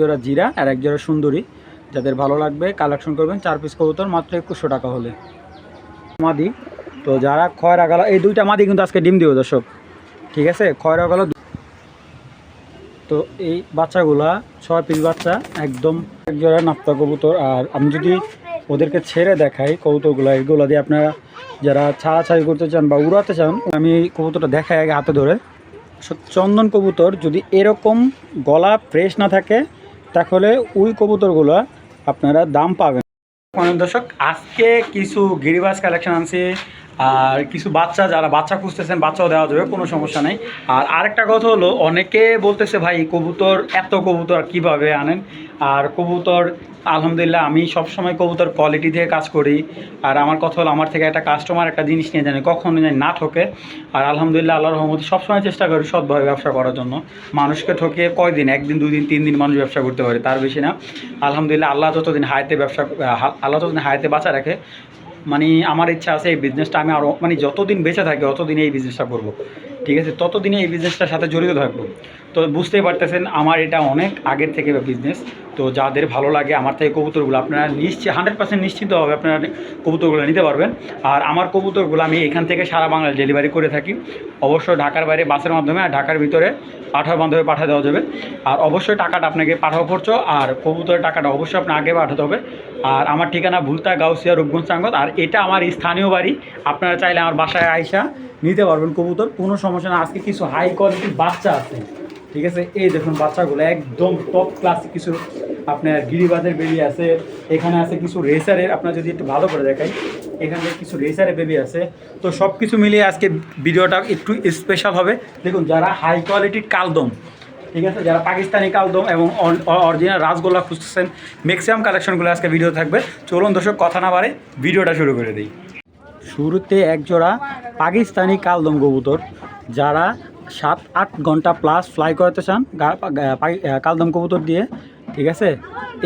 জোড়া জিরা আর এক জোড়া সুন্দরী। যাদের ভালো লাগবে কালেকশন করবেন, চার পিস কবুতর, মাত্র একুশশো টাকা হলে। মাদি, তো যারা খয়রা গেল, এই দুইটা মাদি কিন্তু আজকে ডিম দিও দর্শক। ঠিক আছে? খয়রা গেল তো এই বাচ্চাগুলা, ছয় পিস বাচ্চা, একদম এক জোড়া নাপ্তা কবুতর। আর আমি যদি ওদেরকে ছেড়ে দেখাই কবুতরগুলো, এগুলো দিয়ে আপনারা যারা ছাড়াছাড়ি করতে চান বা উড়াতে চান, আমি কবুতরটা দেখাই আগে হাতে ধরে। চন্দন কবুতর যদি এরকম গলা ফ্রেশ না থাকে তাহলে ওই কবুতরগুলো আপনারা দাম পাবেন। দর্শক আজকে কিছু গিরিবাস কালেকশন আনছি। আর কিছু বাচ্চা যারা বাচ্চা খুঁজতেছেন, বাচ্চাও দেওয়া যাবে, কোনো সমস্যা নেই। আর আরেকটা কথা হলো, অনেকে বলতেছে, ভাই, কবুতর, এত কবুতর কীভাবে আনেন? আর কবুতর, আলহামদুলিল্লাহ, আমি সবসময় কবুতর কোয়ালিটি দিয়ে কাজ করি। আর আমার কথা হলো, আমার থেকে একটা কাস্টমার একটা জিনিস নিয়ে জানে কখনো জানি না ঠকে। আর আলহামদুলিল্লাহ আল্লাহ রহমতে সবসময় চেষ্টা করি সৎভাবে ব্যবসা করার জন্য। মানুষকে ঠকে কয়দিন? একদিন, দুই দিন, তিন দিন মানুষ ব্যবসা করতে পারে, তার বেশি না। আলহামদুলিল্লাহ, আল্লাহ যতদিন হায়াতে ব্যবসা আল্লাহ যতদিন হায়াতে বাঁচা রাখে মানে আমার ইচ্ছা আছে এই বিজনেসটা আমি আরও মানে যতদিন বেঁচে থাকি ততদিন এই বিজনেসটা করব। ঠিক আছে? ততদিনে এই বিজনেসটার সাথে জড়িত থাকব। তো বুঝতেই পারতেছেন, আমার এটা অনেক আগের থেকে বিজনেস তো যাদের ভালো লাগে আমার থেকে কবুতরগুলো আপনারা নিশ্চিত হান্ড্রেড পার্সেন্ট নিশ্চিতভাবে আপনারা কবুতরগুলো নিতে পারবেন। আর আমার কবুতরগুলো আমি এখান থেকে সারা বাংলায় ডেলিভারি করে থাকি। অবশ্যই ঢাকার বাইরে বাসের মাধ্যমে আর ঢাকার ভিতরে পাঠার মাধ্যমে পাঠিয়ে দেওয়া যাবে। আর অবশ্যই টাকাটা আপনাকে পাঠাও করছ আর কবুতরের টাকাটা অবশ্যই আপনার আগে পাঠাতে হবে। আর আমার ঠিকানা ভুলতা গাউসিয়া রূপগঞ্জ চাঙ্গত আর এটা আমার স্থানীয় বাড়ি। আপনারা চাইলে আমার বাসায় আইসা নিতে পারবেন কবুতর, কোনো সমস্যা না। আজকে কিছু হাই কোয়ালিটির বাচ্চা আছে, ঠিক আছে? এই দেখুন বাচ্চাগুলো একদম টপ ক্লাস কিছু আপনার গিরিবাজের বেবি আছে, এখানে আছে কিছু রেসারের আপনার যদি একটু ভালো করে দেখাই, এখানে কিছু রেসারের বেবি আছে। তো সব কিছু মিলিয়ে আজকে ভিডিওটা একটু স্পেশাল হবে। দেখুন, যারা হাই কোয়ালিটির কালদম, ঠিক আছে? যারা পাকিস্তানি কালদম এবং অরিজিনাল রাসগোল্লা খুঁজতেছেন ম্যাক্সিমাম কালেকশনগুলো আজকে ভিডিও থাকবে। চলুন দর্শক, কথা না বাড়ে, ভিডিওটা শুরু করে দিই। শুরুতে এক জোড়া পাকিস্তানি কালদম কবুতর, যারা সাত, আট ঘণ্টা প্লাস ফ্লাই করতে চান কালদম কবুতর দিয়ে, ঠিক আছে?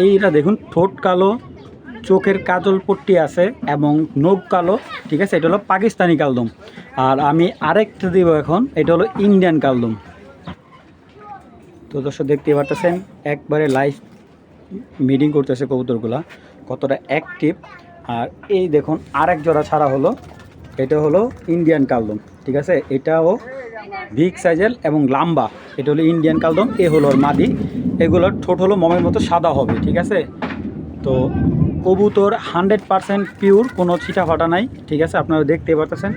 এইটা দেখুন, ঠোঁট কালো, চোখের কাজল পট্টি আছে এবং নখ কালো, ঠিক আছে? এটা হলো পাকিস্তানি কালদম। আর আমি আরেকটা দিব এখন, এটা হলো ইন্ডিয়ান কালদম। তো দর্শক দেখতে পারতেছেন, একবারে লাইভ মিটিং করতেছে কবুতরগুলা। কতটা অ্যাক্টিভ আর এই দেখুন, আরেক জোড়া ছাড়া হলো, এটা হলো ইন্ডিয়ান কালদম, ঠিক আছে? এটাও বিগ সাইজের এবং লাম্বা, এটা হলো ইন্ডিয়ান কালদম, এ হলো মাদি। এগুলোর ঠোঁট হলো মমের মতো সাদা হবে, ঠিক আছে? তো কবুতর হান্ড্রেড পারসেন্ট পিওর কোনো ছিটা ফাটা নাই, ঠিক আছে? আপনারা দেখতে পারতেছেন।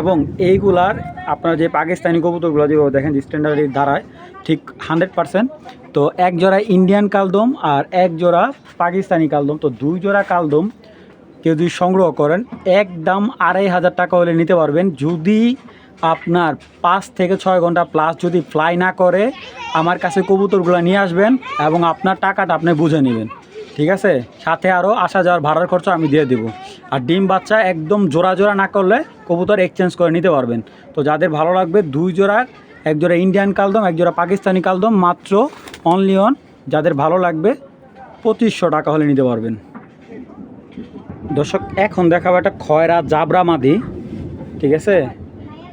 এবং এইগুলার আপনারা যে পাকিস্তানি কবুতরগুলো যেভাবে দেখেন স্ট্যান্ডার্ডের দ্বারায় ঠিক হান্ড্রেড পারসেন্ট তো এক জোড়া ইন্ডিয়ান কালদম আর এক জোড়া পাকিস্তানি কালদম, তো দুই জোড়া কালদম কেউ যদি সংগ্রহ করেন একদম আড়াই হাজার টাকা হলে নিতে পারবেন। যদি আপনার পাঁচ থেকে ছয় ঘণ্টা প্লাস যদি ফ্লাই না করে, আমার কাছে কবুতরগুলো নিয়ে আসবেন এবং আপনার টাকাটা আপনি বুঝে নেবেন। ঠিক আছে? সাথে আরও আসা যাওয়ার ভাড়ার খরচ আমি দিয়ে দেবো। আর ডিম বাচ্চা একদম জোড়া জোড়া না করলে কবুতর এক্সচেঞ্জ করে নিতে পারবেন। তো যাদের ভালো লাগবে, দুই জোড়া, এক জোড়া ইন্ডিয়ান কালদম, এক জোড়া পাকিস্তানি কালদম, মাত্র অনলি অন যাদের ভালো লাগবে, পঁচিশশো টাকা হলে নিতে পারবেন। দর্শক, এখন দেখাবো একটা খয়রা জাবরা মাদি, ঠিক আছে?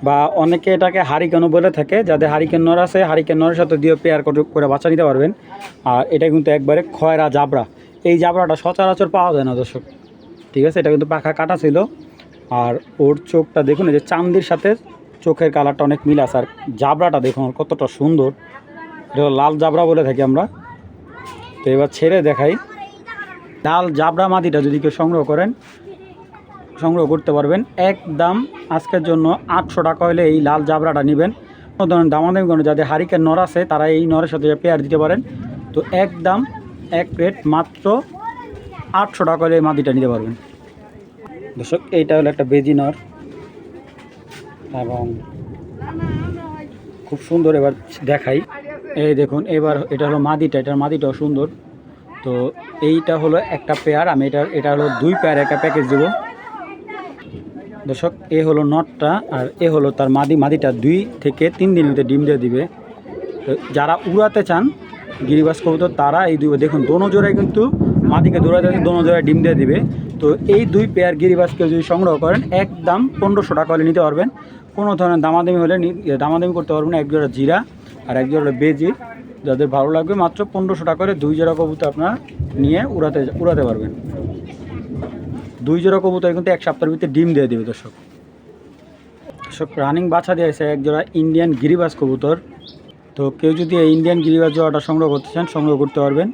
বা অনেকে এটাকে হারিকেনও বলে থাকে, যাদের হারিকেন নর আছে, হারিকেন নরের সাথে দিয়ে পেয়ার করে বাচ্চা নিতে পারবেন। আর এটা কিন্তু একবারে খয়রা জাবরা। এই জাবরাটা সচরাচর পাওয়া যায় না, দর্শক। ঠিক আছে? এটা কিন্তু পাখা কাটা ছিল। আর ওর চোখটা দেখুন, এই যে চান্দির সাথে চোখের কালারটা অনেক মিল আছে। আর জাবরাটা দেখুন কতটা সুন্দর। এটা লাল জাবরা বলে থাকি আমরা। তো এবার ছেড়ে দেখাই। লাল জাবরা মাদিটা যদি কেউ সংগ্রহ করেন, সংগ্রহ করতে পারবেন। একদম আজকের জন্য আটশো টাকা হলে এই লাল জাবরাটা নেবেন। কোনো ধরনের দামাদামি কোনো যাদের হারিকেন নর আছে, তারা এই নরের সাথে পেয়ার দিতে পারেন। তো একদম এক প্লেট মাত্র আটশো টাকা হলে এই মাদিটা নিতে পারবেন। দর্শক, এইটা হলো একটা বেজি নর। এবং খুব সুন্দর এবার দেখাই। এই দেখুন, এবার এটা হলো মাদিটা, এটার মাদিটাও সুন্দর। তো এইটা হলো একটা পেয়ার আমি এটা এটা হলো দুই পেয়ার একটা প্যাকেজ দেবো। দর্শক, এ হলো নটটা আর এ হলো তার মাদি মাদিটা। দুই থেকে তিন দিনের মধ্যে ডিম দিয়ে দিবে। তো যারা উড়াতে চান, গিরিবাস কবুতর, তারা এই দুই দেখুন, দোনো জোড়ায় কিন্তু মাদিকে দৌড়াতে দোনো জোড়ায় ডিম দিয়ে দিবে। তো এই দুই পেয়ার গিরিবাসকে যদি সংগ্রহ করেন একদম পনেরোশো টাকা হলে নিতে পারবেন। কোনো ধরনের দামাদামি হলে দামাদামি করতে পারবেন এক জোড়া জিরা আর এক জোড়া বেজি। যাদের ভালো লাগবে মাত্র পনেরোশো টাকা করে দুই জোড়া কবুতর আপনারা নিয়ে উড়াতে উড়াতে পারবেন। দুই জোড়া কবুতর কিন্তু এক সপ্তাহের ভিতরে ডিম দিয়ে দেবে দর্শক। দর্শক রানিং বাচ্চা দিয়েছে এক জোড়া ইন্ডিয়ান গিরিবাজ কবুতর। তো কেউ যদি এই ইন্ডিয়ান গিরিবাস জোড়াটা সংগ্রহ করতে চান, সংগ্রহ করতে পারবেন।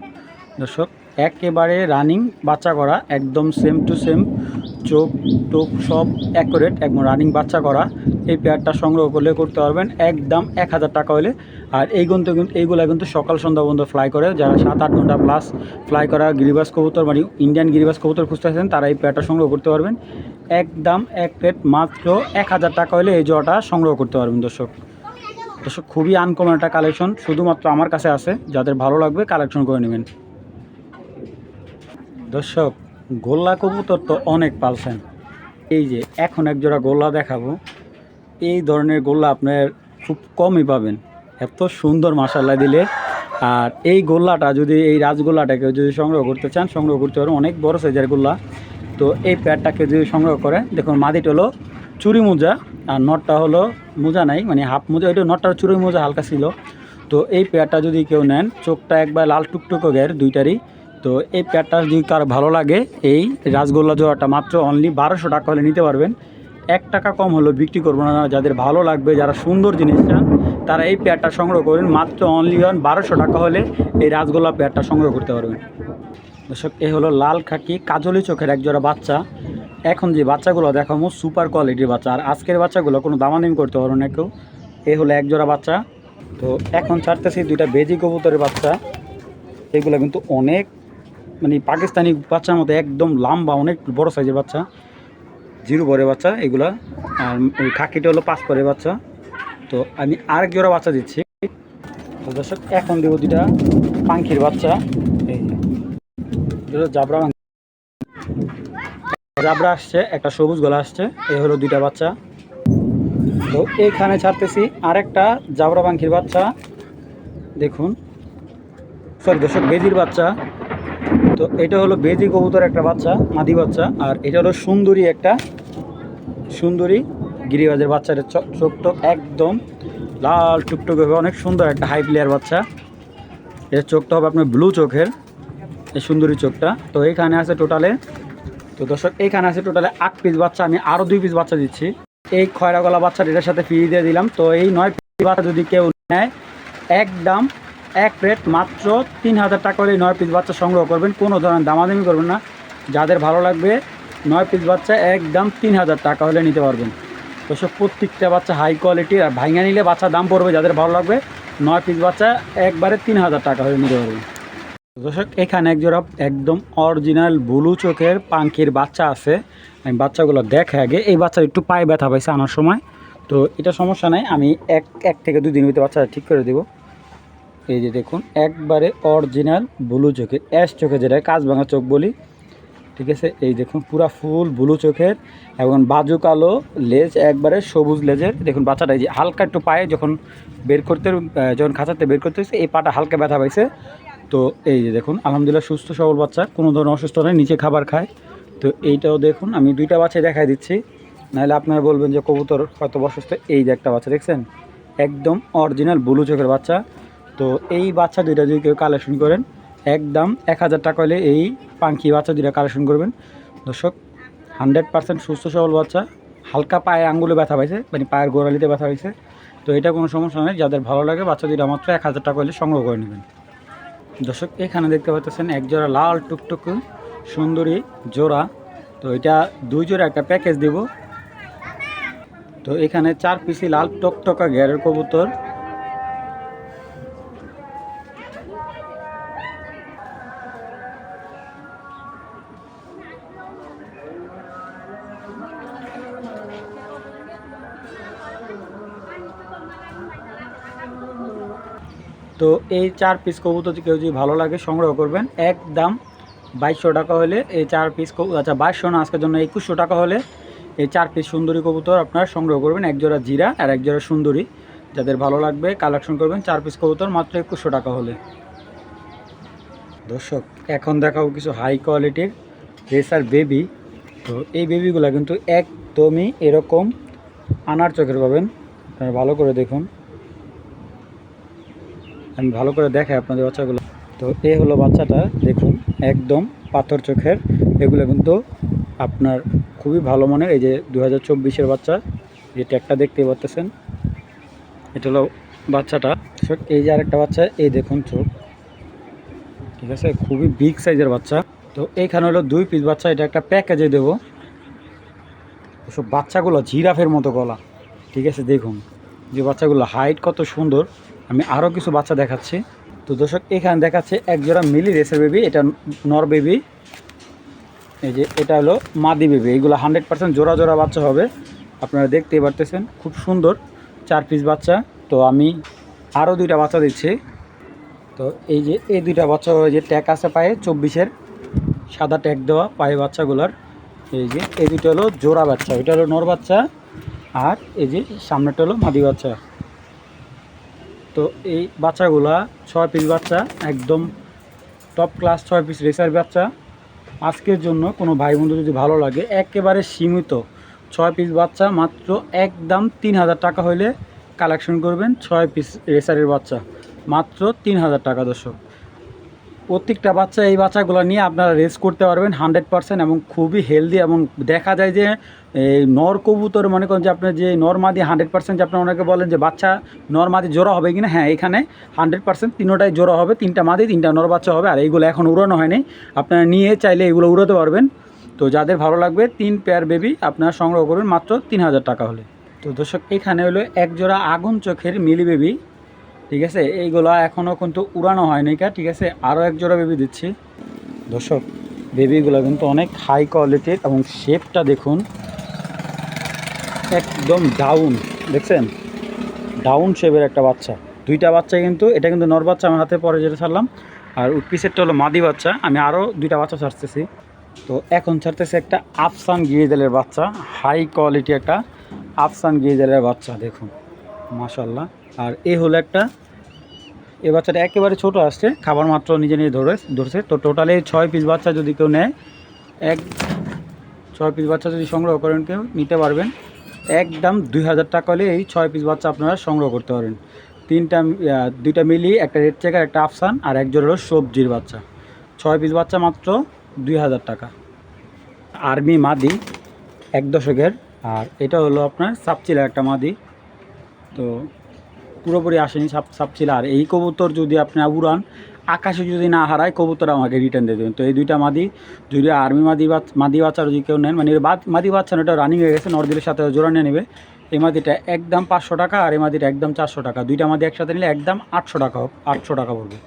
দর্শক, একেবারে রানিং বাচ্চা করা, একদম সেম টু সেম চোখ টোক সব অ্যাকুরেট একদম রানিং বাচ্চা করা। এই পেয়ারটা সংগ্রহ করলে করতে পারবেন, একদম এক হাজার টাকা হলে আর এই কিন্তু এইগুলা কিন্তু সকাল সন্ধ্যা পর্যন্ত ফ্লাই করে। যারা সাত আট ঘণ্টা প্লাস ফ্লাই করা গিরিবাস কবুতর মানে ইন্ডিয়ান গিরিবাস কবুতর খুঁজতেছেন, তারা এই পেয়ারটা সংগ্রহ করতে পারবেন। একদম এক প্লেট মাত্র এক হাজার টাকা হলে এই জোড়াটা সংগ্রহ করতে পারবেন দর্শক। দর্শক, খুবই আনকমন একটা কালেকশন শুধুমাত্র আমার কাছে আছে। যাদের ভালো লাগবে কালেকশন করে নেবেন। দর্শক গোল্লা কবুতর তো অনেক পালছেন। এই যে, এখন এক জোড়া গোল্লা দেখাবো। এই ধরনের গোল্লা আপনার খুব কমই পাবেন। এত সুন্দর মাসাল্লা দিলে। আর এই গোল্লাটা যদি, এই রাজগোল্লাটাকে যদি সংগ্রহ করতে চান, সংগ্রহ করতে পারেন অনেক বড় সাইজের গোল্লা। তো এই প্যাডটাকে যদি সংগ্রহ করে দেখুন, মাদিটা হলো চুরি মোজা আর নটটা হলো মোজা নাই মানে হাফ মোজা। এটা নটটার চুরি মোজা, হালকা ছিল। তো এই পেয়ারটা যদি কেউ নেন, চোখটা একবার লাল টুকটুকো গের দুইটারই। তো এই প্যাডটা যদি কার ভালো লাগে, এই রাজগোল্লা জোড়াটা মাত্র অনলি বারোশো টাকা হলে নিতে পারবেন। এক টাকা কম হলো বিক্রি করব না, যাদের ভালো লাগবে, যারা সুন্দর জিনিস চান, তারা এই পেয়ারটা সংগ্রহ করবেন মাত্র অনলি ওয়ান বারোশো টাকা হলে এই রাজগোল্লা পেয়ারটা সংগ্রহ করতে পারবেন। দর্শক, এ হলো লাল খাকি, কাজলি চোখের একজোড়া বাচ্চা। এখন যে বাচ্চাগুলো দেখাবো সুপার কোয়ালিটির বাচ্চা। আর আজকের বাচ্চাগুলো কোনো দামাদামি করতে পারব না কেউ। এ হলো একজোড়া বাচ্চা। তো এখন ছাড়তেছি দুইটা বেজি কবুতরের বাচ্চা। এগুলো কিন্তু অনেক মানে পাকিস্তানি বাচ্চার মতো একদম লম্বা, অনেক বড় সাইজের বাচ্চা। জিরো পরে বাচ্চা এগুলা। আর খাকিটা হলো পাঁচ পরে বাচ্চা। তো আমি আরেক জোড়া বাচ্চা দিচ্ছি। দর্শক, এখন দেবো দুটা পাখির বাচ্চা। এই জাবরা পাখি। জাবরা আসছে, একটা সবুজ গলা আসছে এই হলো দুইটা বাচ্চা। তো এইখানে ছাড়তেছি আরেকটা জাবরা পাখির বাচ্চা। দেখুন। সরি দর্শক, বেজির বাচ্চা। তো এটা হলো বেজি কবুতর একটা বাচ্চা, মাদি বাচ্চা, আর এটা হলো সুন্দরী একটা, সুন্দরী গিরিবাজের বাচ্চার চোখ একদম লাল টুকটুক হবে অনেক সুন্দর একটা হাই প্লেয়ার বাচ্চা। এর চোখটা হবে আপনার ব্লু চোখের, এই সুন্দরী চোখটা। তো এইখানে আছে টোটালে তো দর্শক এইখানে আছে টোটালে আট পিস বাচ্চা, আমি আরও দুই পিস বাচ্চা দিচ্ছি। এই খয়রা গলা বাচ্চাটা এটার সাথে ফ্রি দিয়ে দিলাম। তো এই নয় পিস বাচ্চা যদি কেউ নেয়, একদম এক প্লেট মাত্র তিন হাজার টাকা করে নয় পিস বাচ্চা সংগ্রহ করবেন। কোনো ধরনের দামাদামি করবেন না। যাদের ভালো লাগবে, নয় পিস বাচ্চা একদম তিন হাজার টাকা হলে নিতে পারবেন। তো সব প্রত্যেকটা বাচ্চা হাই কোয়ালিটির আর ভাঙা নিলে বাচ্চা দাম পড়বে যাদের ভালো লাগবে, নয় পিস বাচ্চা একবারে তিন হাজার টাকা হলে নিতে পারবেন। দর্শক, এখানে একজোড়া একদম অরিজিনাল ব্লু চোখের পাখির বাচ্চা আছে। আমি বাচ্চাগুলো দেখে আগে। এই বাচ্চা একটু পায়ে ব্যথা পাইছে আনার সময়। তো এটা সমস্যা নাই। আমি এক এক থেকে দুই দিন ভিতরে বাচ্চাটা ঠিক করে দেবো। এই যে দেখুন, একবারে অরিজিনাল ব্লু চোখের অ্যাশ চোখে যেটা কাজ ভাঙা চোখ বলি, ঠিক আছে? এই দেখুন, পুরা ফুল ব্লু চোখের, এবং বাজু কালো লেজ, একবারে সবুজ লেজের। দেখুন, বাচ্চাটা এই যে হালকা একটু পায়ে যখন বের করতে যখন খাঁচাতে বের করতে হয়েছে, এই পাটা হালকা ব্যথা পাইছে। তো এই যে দেখুন, আলহামদুলিল্লাহ সুস্থ, সবল বাচ্চা, কোনো ধরনের অসুস্থ নয় নিচে খাবার খায়। তো এইটাও দেখুন, আমি দুইটা বাচ্চা দেখাই দিচ্ছি। নাহলে আপনারা বলবেন যে কবুতর হয়তো অসুস্থ, এই যে একটা বাচ্চা, দেখছেন? একদম অরিজিনাল ব্লু চোখের বাচ্চা। তো এই বাচ্চা দুইটা যদি কেউ কালেকশন করেন, একদম এক হাজার টাকা হলে এই পাখি বাচ্চা দুইটা কালেকশন করবেন। দর্শক হান্ড্রেড পার্সেন্ট সুস্থ সবল বাচ্চা, হালকা পায়ে আঙ্গুলে ব্যথা পাইছে মানে পায়ের গোড়ালিতে ব্যথা হয়েছে তো এটা কোনো সমস্যা নেই, যাদের ভালো লাগে বাচ্চা দুইটা মাত্র এক হাজার টাকা হলে সংগ্রহ করে নেবেন। দর্শক, এখানে দেখতে পাচ্ছেন এক জোড়া লাল টুকটুক, সুন্দরী জোড়া। তো এটা দুই জোড়া একটা প্যাকেজ দেব। তো এখানে চার পিসি লাল টকটকা গ্যারের কবুতর তো এই চার পিস কবুতর কেউ যদি ভালো লাগে সংগ্রহ করবেন, এক দাম বাইশশো টাকা হলে এই চার পিস আচ্ছা বাইশশো না, আজকের জন্য একুশশো টাকা হলে এই চার পিস সুন্দরী কবুতর আপনারা সংগ্রহ করবেন। এক জোড়া জিরা আর এক জোড়া সুন্দরী। যাদের ভালো লাগবে কালেকশন করবেন, চার পিস কবুতর মাত্র একুশশো টাকা হলে। দর্শক, এখন দেখাবো কিছু হাই কোয়ালিটির রেসার বেবি তো এই বেবিগুলো কিন্তু একদমই এরকম আনার চোখের পাবেন। আপনারা ভালো করে দেখুন। আমি ভালো করে দেখাই আপনাদের বাচ্চাগুলো। তো এ হলো বাচ্চাটা, দেখুন, একদম পাথর চোখের। এগুলো কিন্তু আপনার খুবই ভালো মানের। এই যে দু হাজার বাচ্চা যে ট্যাগটা দেখতে পাচ্তেছেন। এটা হলো বাচ্চাটা। এই যে আরেকটা বাচ্চা, এই দেখুন চোখ। ঠিক আছে? খুবই বিগ সাইজের বাচ্চা। তো এইখানে হলো দুই পিস বাচ্চা, এটা একটা প্যাকেজে দেবো। ওসব বাচ্চাগুলো জিরাফের মতো গলা। ঠিক আছে? দেখুন, যে বাচ্চাগুলো হাইট কত সুন্দর। আমি আরও কিছু বাচ্চা দেখাচ্ছি। তো দর্শক, এখানে দেখাচ্ছে এক জোড়া মিলি রেসের বেবি এটা নর বেবি এই যে, এটা হলো মাদি বেবি এইগুলো হান্ড্রেড পার্সেন্ট জোড়া জোড়া বাচ্চা হবে। আপনারা দেখতেই পারতেছেন, খুব সুন্দর চার পিস বাচ্চা। তো আমি আরও দুইটা বাচ্চা দিচ্ছি। তো এই যে, এই দুইটা বাচ্চা যে ট্যাগ আছে পায়ে, চব্বিশের। সাদা ট্যাগ দেওয়া পায়ে বাচ্চাগুলোর। এই যে, এই দুটো হলো জোড়া বাচ্চা ওইটা হলো নর বাচ্চা। আর এই যে সামনেটা হলো মাদি বাচ্চা। তো এই বাচ্চাগুলা ছয় পিস বাচ্চা, একদম টপ ক্লাস ছয় পিস রেসার বাচ্চা। আজকের জন্য কোনো ভাই বন্ধু যদি ভালো লাগে, একেবারে সীমিত ছয় পিস বাচ্চা, মাত্র একদম তিন হাজার টাকা হইলে কালেকশন করবেন ছয় পিস রেসারের বাচ্চা। মাত্র তিন হাজার টাকা দর্শক। প্রত্যেকটা বাচ্চা, এই বাচ্চাগুলো নিয়ে আপনারা রেস করতে পারবেন হান্ড্রেড পারসেন্ট এবং খুবই হেলদি এবং দেখা যায় যে নর কবুতর মনে করেন যে আপনার যে নরমাদি হান্ড্রেড পার্সেন্ট যে আপনার ওনাকে বলেন যে বাচ্চা নরমাদি জোড়া হবে কিনা হ্যাঁ এখানে হান্ড্রেড পার্সেন্ট তিনোটাই জোড়া হবে, তিনটা মাদি, তিনটা নর বাচ্চা হবে আর এইগুলো এখন উড়ানো হয়নি। আপনারা নিয়ে চাইলে এগুলো উড়াতে পারবেন। তো যাদের ভালো লাগবে, তিন পেয়ার বেবি আপনারা সংগ্রহ করবেন মাত্র তিন হাজার টাকা হলে। তো দর্শক, এখানে হলো এক জোড়া আগুন চোখের মিলি বেবি ঠিক আছে? এইগুলো এখনও কিন্তু উড়ানো হয়নি কা, ঠিক আছে? আরও এক জোড়া বেবি দিচ্ছি। দর্শক বেবিগুলো কিন্তু অনেক হাই কোয়ালিটির এবং শেপটা দেখুন। একদম ডাউন দেখছেন? ডাউন শেপের একটা বাচ্চা। দুইটা বাচ্চা কিন্তু, এটা কিন্তু নর বাচ্চা, আমার হাতে পরে যেটা ছাড়লাম। আর পিসেরটা হলো মাদি বাচ্চা। আমি আরও দুইটা বাচ্চা ছাড়তেছি। তো এখন ছাড়তেছে একটা আফসান গিয়েজালের বাচ্চা হাই কোয়ালিটি একটা আফসান গিয়েজালের বাচ্চা, দেখুন। মাশাল্লাহ আর এ হলো একটা এ বাচ্চাটা একেবারে ছোট আসছে, খাবার মাত্র নিজে নিজে ধরে ধরছে। তো টোটালি ছয় পিস বাচ্চা যদি কেউ নেয়, এক ছয় পিস বাচ্চা যদি সংগ্রহ করেন কেউ, নিতে পারবেন। একদম দুই হাজার টাকা হলে এই ছয় পিস বাচ্চা আপনারা সংগ্রহ করতে পারেন। তিনটা দুইটা মিলিয়ে একটা রেড চেকার একটা আফসান, আর একজন হলো সবজির বাচ্চা। ছয় পিস বাচ্চা মাত্র দুই হাজার টাকা। আর্মি মাদি, এক দশকের, আর এটা হলো আপনার সাপচিলা একটা মাদি। তো পুরোপুরি আসেনি সাপ সাপ ছিল। আর এই কবুতর যদি আপনি উড়ান আকাশে যদি না হারায়, কবুতর আমাকে রিটার্ন দিয়ে দেবেন। তো এই দুইটা মাদি, যদি আর্মি মাদি মাদি বাচ্চা যদি কেউ নেন মানে মাদি বাচ্চা এটা রানিং হয়ে গেছে নর্দিলের সাথে জোড়া নিয়ে নেবে। এই মাদিটা একদম পাঁচশো টাকা আর এই মাদিটা একদম চারশো টাকা। দুইটা মাদি একসাথে নিলে একদম আটশো টাকা আটশো টাকা পড়বে।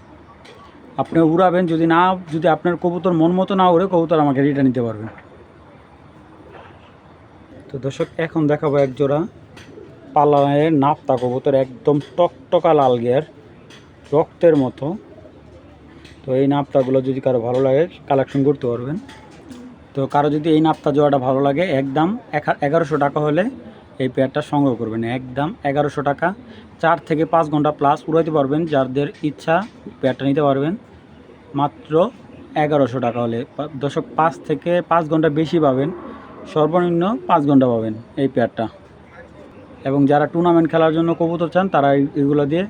আপনি উড়াবেন, যদি না যদি আপনার কবুতর মন মতো না উড়ে, কবুতর আমাকে রিটার্ন নিতে পারবেন। তো দর্শক, এখন দেখাবো এক জোড়া। পালানের নাপ্তা কবুতর একদম টকটকা লাল গিয়ার, রক্তের মতো। তো এই নাপ্তাগুলো যদি কারও ভালো লাগে কালেকশন করতে পারবেন। তো কারও যদি এই নাপ্তা জোড়াটা ভালো লাগে, একদম এক এগারোশো টাকা হলে এই পেয়ারটা সংগ্রহ করবেন। একদম এগারোশো টাকা। চার থেকে পাঁচ ঘণ্টা প্লাস উড়াইতে পারবেন। যাদের ইচ্ছা পেয়ারটা নিতে পারবেন। মাত্র এগারোশো টাকা হলে। দশক পাঁচ থেকে পাঁচ ঘণ্টা বেশি পাবেন। সর্বনিম্ন পাঁচ ঘণ্টা পাবেন এই পেয়ারটা এবং যারা টুর্নামেন্ট খেলার জন্য কবুতর চান, তারা এই- এগুলো দিয়ে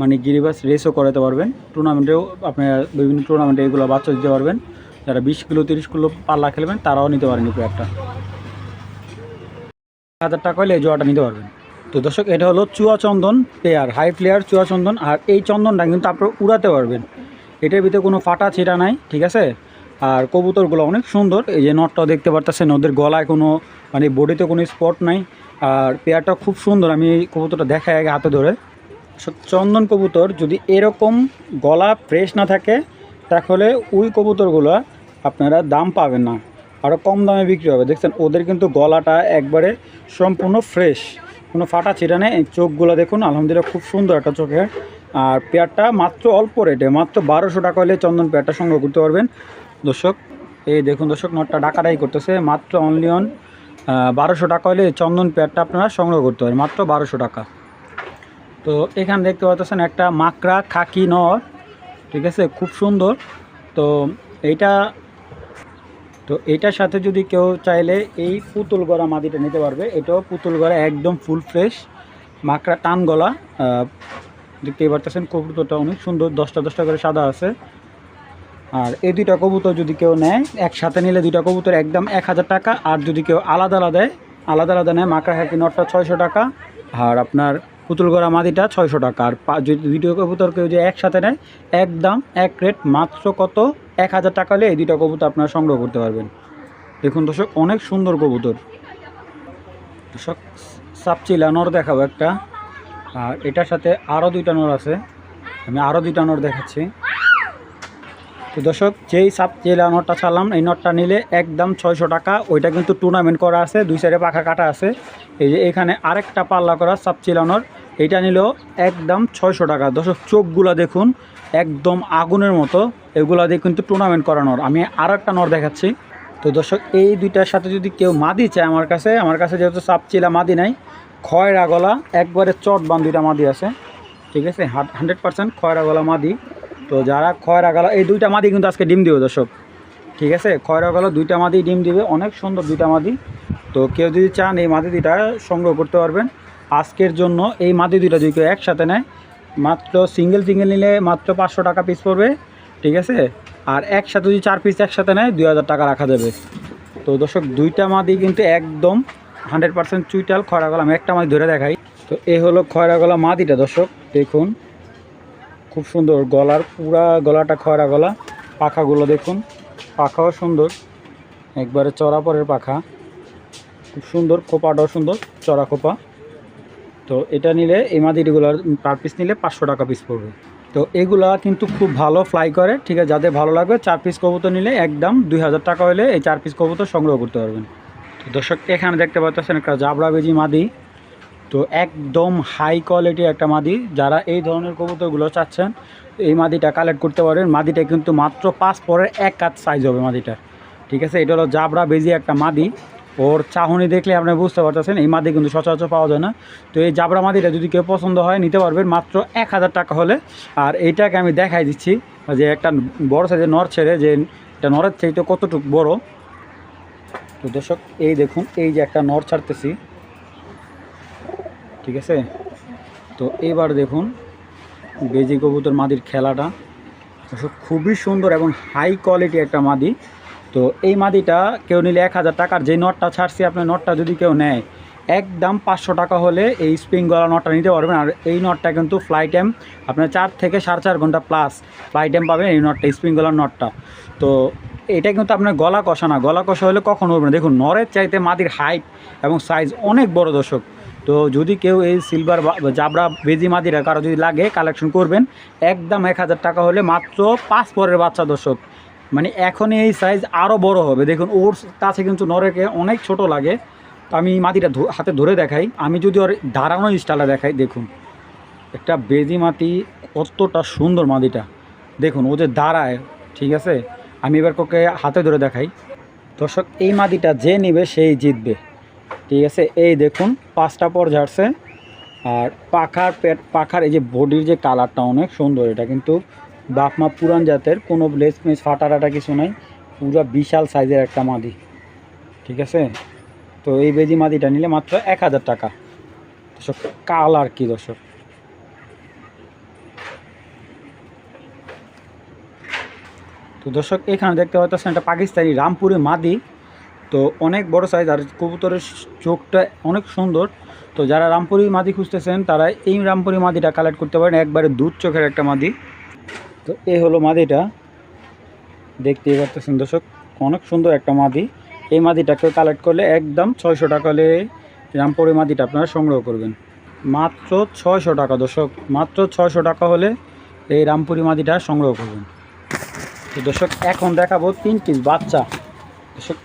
মানে গিরিবাস রেসও করাতে পারবেন। টুর্নামেন্টেও আপনারা বিভিন্ন টুর্নামেন্টে এগুলো বাচ্চা দিতে পারবেন। যারা বিশ কিলো, তিরিশ কিলো পাল্লা খেলবেন, তারাও নিতে পারেন এই পেয়ারটা হাজার টাকা হলে এই জোয়াটা নিতে পারবেন। তো দর্শক, এটা হলো চুয়া চন্দন পেয়ার হাই প্লেয়ার চুয়া চন্দন। আর এই চন্দনটা কিন্তু আপনারা উড়াতে পারবেন। এটার ভিতরে কোনো ফাটা ছিটা নাই, ঠিক আছে? আর কবুতরগুলো অনেক সুন্দর। এই যে নটটাও দেখতে পারতেছেন, ওদের গলায় কোনো মানে বডিতে কোনো স্পট নাই। আর পেয়ারটা খুব সুন্দর, আমি কবুতরটা দেখাই আগে হাতে ধরে। চন্দন কবুতর, যদি এরকম গলা ফ্রেশ না থাকে, তাহলে ওই কবুতরগুলো আপনারা দাম পাবেন না। আরও কম দামে বিক্রি হবে। দেখছেন, ওদের কিন্তু গলাটা একবারে সম্পূর্ণ ফ্রেশ কোনো ফাটা ছিটা নেই। চোখগুলো দেখুন, আলহামদুলিল্লাহ খুব সুন্দর একটা চোখের আর পেয়ারটা মাত্র অল্প রেটে মাত্র বারোশো টাকা হলে চন্দন পেয়ারটা সংগ্রহ করতে পারবেন। দর্শক, এই দেখুন দর্শক, নটটা ডাকাটাই করতেছে। মাত্র অনলি অন বারোশো টাকা হলে চন্দন পেয়ারটা আপনারা সংগ্রহ করতে পারেন, মাত্র বারোশো টাকা। তো এখানে দেখতে পাচ্ছেন একটা মাকড়া খাকি নর, ঠিক আছে, খুব সুন্দর। তো এইটা, তো এইটার সাথে যদি কেউ চাইলে এই পুতুল গড়া মাদিটা নিতে পারবে। এটাও পুতুল গড়া একদম ফুল ফ্রেশ, মাকড়া টান গলা। দেখতেই পারতেছেন কবুতরটা অনেক সুন্দর, দশটা দশটা করে সাদা আছে। আর এই দুইটা কবুতর যদি কেউ নেয়, একসাথে নিলে দুইটা কবুতর একদম এক হাজার টাকা, আর যদি কেউ আলাদা আলাদা দেয়, আলাদা আলাদা নেয় মাকড়া হ্যাকি নটটা ছয়শো টাকা, আর আপনার পুতুল গড়া মাদিটা ছয়শো টাকা। আর যদি দুটো কবুতর কেউ যে একসাথে নেয়, একদম এক রেট মাত্র কত? এক হাজার টাকা হলে এই দুইটা কবুতর আপনারা সংগ্রহ করতে পারবেন। দেখুন দর্শক, অনেক সুন্দর কবুতর। দর্শক, সাপচিলা নর দেখাবো একটা। আর এটার সাথে আরও দুইটা নর আছে। আমি আরও দুইটা নর দেখাচ্ছি। তো দর্শক, যেই সাপ যে নটটা ছাড়লাম, এই নটটা নিলে একদম ছয়শো টাকা। ওইটা কিন্তু টুর্নামেন্ট করা আছে, দুই সাইডে পাখা কাটা আছে। এই যে এখানে আরেকটা পাল্লা করা সাপ চিলানোর, এইটা নিলেও একদম ছয়শো টাকা। দর্শক, চোখগুলো দেখুন, একদম আগুনের মতো। এগুলা দিয়ে কিন্তু টুর্নামেন্ট করানোর। আমি আর একটা নর দেখাচ্ছি। তো দর্শক, এই দুইটার সাথে যদি কেউ মাদি চায় আমার কাছে আমার কাছে যেহেতু সাপ চিলা মাদি নাই খয়রা গলা একবারে চট বান দুইটা মাদি আছে। ঠিক আছে হান্ড্রেড পার্সেন্ট খয়রা গলা মাদি। তো যারা খয়রা গলা, এই দুইটা মাদি কিন্তু আজকে ডিম দিবে দর্শক। ঠিক আছে? খয়রা গলা, দুইটা মাদি ডিম দিবে, অনেক সুন্দর দুইটা মাদি। তো কেউ যদি চান এই মাদি দুইটা সংগ্রহ করতে পারবেন। আজকের জন্য এই মাদি দুইটা যদি কেউ একসাথে নেয়, মাত্র সিঙ্গেল সিঙ্গেল নিলে মাত্র পাঁচশো টাকা পিস পড়বে। ঠিক আছে? আর একসাথে যদি চার পিস একসাথে নেয়, দুই হাজার টাকা রাখা যাবে। তো দর্শক, দুইটা মাদি কিন্তু একদম হান্ড্রেড পার্সেন্ট চুইটাল খয়রা গলা। একটা মাদি ধরে দেখাই। তো এই হলো খয়রা গলা মাদিটা দর্শক, দেখুন। খুব সুন্দর গলার পুরা গলাটা খয়রা গলা। পাখাগুলো দেখুন, পাখাও সুন্দর। একবারে চড়া পরের পাখা। খুব সুন্দর, খোপাটাও সুন্দর, চড়া খোপা। তো এটা নিলে, এই মাদিগুলোর পার পিস নিলে পাঁচশো টাকা পিস পড়বে। তো এগুলা কিন্তু খুব ভালো ফ্লাই করে, ঠিক আছে? যাদের ভালো লাগবে, চার পিস কবুতর নিলে একদম দুই হাজার টাকা হলে এই চার পিস কবুতর সংগ্রহ করতে পারবেন। তো দর্শক, এখানে দেখতে পাচ্ছেন একটা জাবরা বেজি মাদি। তো একদম হাই কোয়ালিটি একটা মাদি। যারা এই ধরনের কবুতরগুলো চাচ্ছেন, এই মাদিটা কালেক্ট করতে পারবেন। মাদিটা কিন্তু মাত্র পাঁচ পরের এক কাত সাইজ হবে মাদিটা। ঠিক আছে? এটা হলো জাবরা বেজি একটা মাদি। ওর চাহনি দেখলে আপনি বুঝতে পারতেছেন, এই মাদি কিন্তু সচরাচর পাওয়া যায় না। তো এই জাবরা মাদিটা যদি কেউ পছন্দ হয়, নিতে পারবেন মাত্র এক হাজার টাকা হলে। আর এইটাকে আমি দেখাই দিচ্ছি, যে একটা বড় সাইজের নর ছেড়ে, যে এটা নরের চাইতে কতটুকু বড়। তো দর্শক, এই দেখুন, এই যে একটা নর ছাড়তেছি। ঠিক আছে? তো এবার দেখুন, বেজি কবুতর মাদির খেলাটা। খুবই সুন্দর এবং হাই কোয়ালিটি একটা মাদি। তো এই মাদিটা কেউ নিলে এক হাজার টাকার যে নটটা ছাড়ছি, আপনার নটটা যদি কেউ নেয়, একদম পাঁচশো টাকা হলে এই স্প্রিং গলা নটটা নিতে পারবেন। আর এই নটটা কিন্তু ফ্লাই টাইম আপনার চার থেকে সাড়ে চার ঘণ্টা প্লাস ফ্লাই টাইম পাবেন এই নটটা স্প্রিং গলার নটটা। তো এটা কিন্তু আপনার গলা কষা না। গলা কষা হলে কখন উঠবে না? দেখুন, নরের চাইতে মাদির হাইট এবং সাইজ অনেক বড় দর্শক। তো যদি কেউ এই সিলভার জাবরা, বেজি মাদিরা কারও যদি লাগে কালেকশন করবেন, একদম এক হাজার টাকা হলে মাত্র পাঁচ পরের বাচ্চা দর্শক। মানে এখন এই সাইজ আরও বড় হবে। দেখুন, ওর কাছে কিন্তু নরেকে অনেক ছোট লাগে। তো আমি মাটিটা হাতে ধরে দেখাই। আমি যদি ওর দাঁড়ানো স্টাইলে দেখাই, দেখুন। একটা বেজি মাটি কতটা সুন্দর মাটিটা দেখুন, ও যে দাঁড়ায়, ঠিক আছে? আমি এবার কোকে হাতে ধরে দেখাই। দর্শক, এই মাটিটা যে নেবে, সেই জিতবে। ঠিক আছে, এই দেখুন, পাঁচটা পর ঝাড়ছে। আর পাখার পেট পাখার এই যে বডির যে কালারটা অনেক সুন্দর, এটা কিন্তু বাপমা পুরান জাতের, কোনো লেস মেস ফাটা টাটা কিছু নাই, পুরো বিশাল সাইজের একটা মাদি। ঠিক আছে? তো এই বেজি মাদিটা নিলে মাত্র এক হাজার টাকা। দর্শক, কালার কি দর্শক? তো দর্শক, এখানে দেখতে পাচ্ছেন একটা পাকিস্তানি রামপুরে মাদি। তো অনেক বড় সাইজ আর কবুতরের চোখটা অনেক সুন্দর। তো যারা রামপুরি মাদি খুঁজতেছেন, তারা এই রামপুরি মাদিটা কালেক্ট করতে পারেন। একবারে দুধ চোখের একটা মাদি। তো এই হলো মাদিটা। দেখতেই পাচ্ছেন দর্শক, অনেক সুন্দর একটা মাদি। এই মাদিটাকে কালেক্ট করলে একদম ছয়শো টাকা হলে রামপুরি মাদিটা আপনারা সংগ্রহ করবেন। মাত্র ছয়শো টাকা দর্শক, মাত্র ছয়শো টাকা হলে এই রামপুরি মাদিটা সংগ্রহ করবেন। তো দর্শক, এখন দেখাবো তিন পিস বাচ্চা।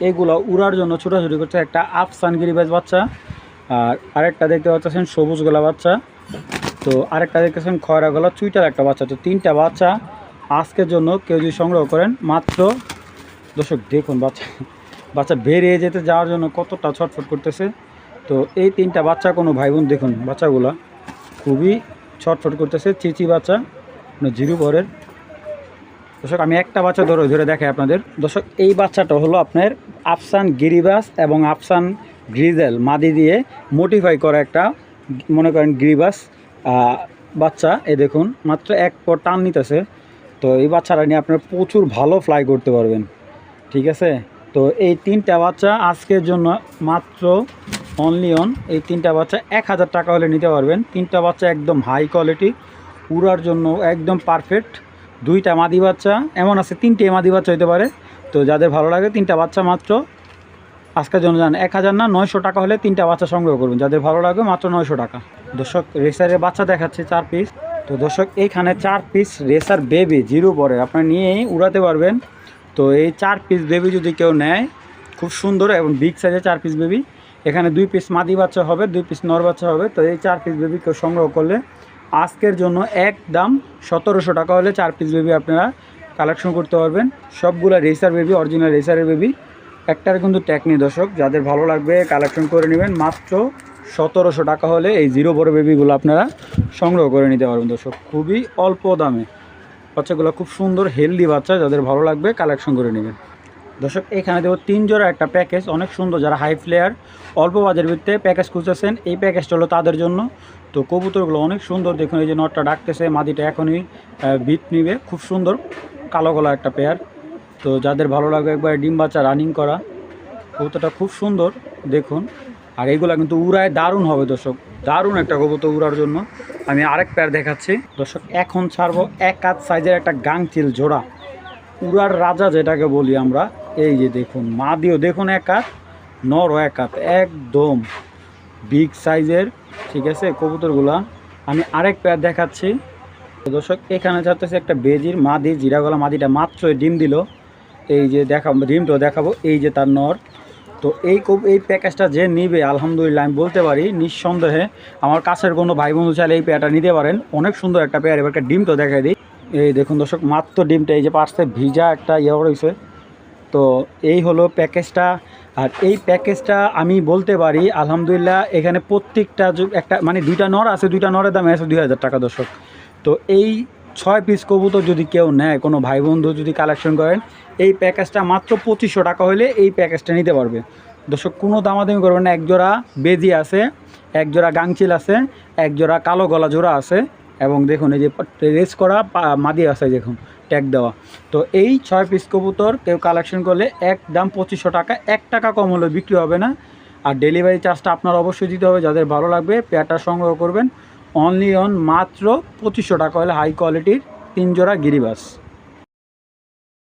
এগুলো উড়ার জন্য ছোটাছুটি করছে একটা আফসান গিরিবাজ বাচ্চা, আর আরেকটা দেখতে পাচ্ছেন সবুজ গোলা বাচ্চা। তো আরেকটা দেখতেছেন খয়রা গলা চুইটার একটা বাচ্চা। তো তিনটা বাচ্চা আজকের জন্য কেউ যদি সংগ্রহ করেন, মাত্র দর্শক দেখুন বাচ্চা বাচ্চা বেরিয়ে যেতে যাওয়ার জন্য কতটা ছটফট করতেছে। তো এই তিনটা বাচ্চা কোনো ভাই বোন দেখুন, বাচ্চাগুলা খুবই ছটফট করতেছে, চিচি বাচ্চা মানে জিরো পরের দর্শক, আমি একটা বাচ্চা ধরে ধরে দেখাই আপনাদের। দর্শক, এই বাচ্চাটা হলো আপনার আফসান গিরিবাস এবং আফসান গ্রিজেল, মাদি দিয়ে মোটিফাই করা একটা, মনে করেন, গিরিবাস বাচ্চা। এ দেখুন, মাত্র এক পর টান নিতেছে। তো এই বাচ্চাটা নিয়ে আপনার প্রচুর ভালো ফ্লাই করতে পারবেন। ঠিক আছে? তো এই তিনটা বাচ্চা আজকের জন্য মাত্র অনলি অন এই তিনটা বাচ্চা এক হাজার টাকা হলে নিতে পারবেন। তিনটা বাচ্চা একদম হাই কোয়ালিটি উড়ার জন্য একদম পারফেক্ট দুইটা মাদি বাচ্চা, এমন আছে তিনটে মাদি বাচ্চা হতে পারে। তো যাদের ভালো লাগে, তিনটা বাচ্চা মাত্র। আজকের জন্য জান, এক হাজার না, নয়শো টাকা হলে তিনটা বাচ্চা সংগ্রহ করবেন। যাদের ভালো লাগবে মাত্র নয়শো টাকা। দর্শক, রেসারের বাচ্চা দেখাচ্ছে চার পিস তো দর্শক, এইখানে চার পিস রেসার বেবি জিরো পরে। আপনার নিয়েই উড়াতে পারবেন। তো এই চার পিস বেবি যদি কেউ নেয়, খুব সুন্দর এবং বিগ সাইজের চার পিস বেবি এখানে দুই পিস মাদি বাচ্চা হবে, দুই পিস নর বাচ্চা হবে। তো এই চার পিস বেবি কেউ সংগ্রহ করলে আজকের জন্য এক দাম সতেরোশো টাকা হলে চার পিস বেবি আপনারা কালেকশন করতে পারবেন। সবগুলো রেসার বেবি অরিজিনাল রেসারের বেবি একটার কিন্তু টেকনি দর্শক, যাদের ভালো লাগবে কালেকশন করে নেবেন, মাত্র সতেরোশো টাকা হলে এই জিরো বড় বেবিগুলো আপনারা সংগ্রহ করে নিতে পারবেন দর্শক। খুবই অল্প দামে। বাচ্চাগুলো খুব সুন্দর হেলদি বাচ্চা, যাদের ভালো লাগবে কালেকশন করে নেবেন। দর্শক, এখানে দেবো তিন জোড়া একটা প্যাকেজ অনেক সুন্দর, যারা হাই ফ্লেয়ার অল্প বাজার ভিত্তিতে প্যাকেজ খুঁজতেছেন, এই প্যাকেজটা হলো তাদের জন্য। তো কবুতরগুলো অনেক সুন্দর, দেখুন এই যে নটটা ডাকতেছে, মাদিটা এখনই বিট নিবে। খুব সুন্দর, কালো গলা একটা পেয়ার তো যাদের ভালো লাগবে একবার ডিম বাচ্চা রানিং করা, কবুতরটা খুব সুন্দর, দেখুন। আর এইগুলা কিন্তু উড়ায় দারুণ হবে, দর্শক। দারুণ একটা কবুতর উড়ার জন্য। আমি আরেক পেয়ার দেখাচ্ছি। দর্শক, এখন ছাড়বো এক কাজ সাইজের একটা গাংচিল জোড়া। উড়ার রাজা যেটাকে বলি আমরা, এই যে দেখুন মা দিও দেখুন এক হাত নর এক হাত, একদম। বিগ সাইজের, ঠিক আছে, কবুতরগুলা। আমি আরেক পেয়ার দেখাচ্ছি। দর্শক, এখানে যাচ্ছে একটা বেজির মাদি জিরাগলা মাদিটা মাত্র ডিম দিল। এই যে দেখাবো ডিমটাও দেখাবো, এই যে তার নর। তো এই কব- এই প্যাকেজটা যে নিবে, আলহামদুলিল্লাহ, আমি বলতে পারি, নিঃসন্দেহে আমার কাছের কোনো ভাই বন্ধু চাইলে এই পেয়ারটা নিতে পারেন। অনেক সুন্দর একটা পেয়ার এবার একটা ডিম তো দেখাই দিই। এই দেখুন দর্শক, মাত্র ডিমটা এই যে পার্সে ভিজা একটা ইয়ে রয়েছে। তো এই হলো প্যাকেজটা। আর এই প্যাকেজটা আমি বলতে পারি, আলহামদুলিল্লাহ, এখানে প্রত্যেকটা একটা মানে দুইটা নর আছে, দুইটা নরের দাম আছে দুই হাজার টাকা দর্শক। তো এই ছয় পিস কবুতর যদি কেউ নেয়, কোনো ভাই বন্ধু যদি কালেকশন করেন, এই প্যাকেজটা মাত্র পঁচিশশো টাকা হলে এই প্যাকেজটা নিতে পারবে। দর্শক, কোনো দামাদামি করবেন না এক জোড়া বেজি আছে এক জোড়া গাংচিল আছে এক জোড়া কালো গলা জোড়া আছে এবং দেখুন এই যে রেস করা মাদি আছে দেখুন ট্যাগ দেওয়া। তো এই ছয় পিস কবুতর কেউ কালেকশন করলে এক দাম পঁচিশশো টাকা, এক টাকা কম হলে বিক্রি হবে না। আর ডেলিভারি চার্জটা আপনার অবশ্যই দিতে হবে, যাদের ভালো লাগবে, পেয়ারটা সংগ্রহ করবেন। অনলি অন মাত্র পঁচিশশো টাকা হলে হাই কোয়ালিটির তিন জোড়া গিরিবাস।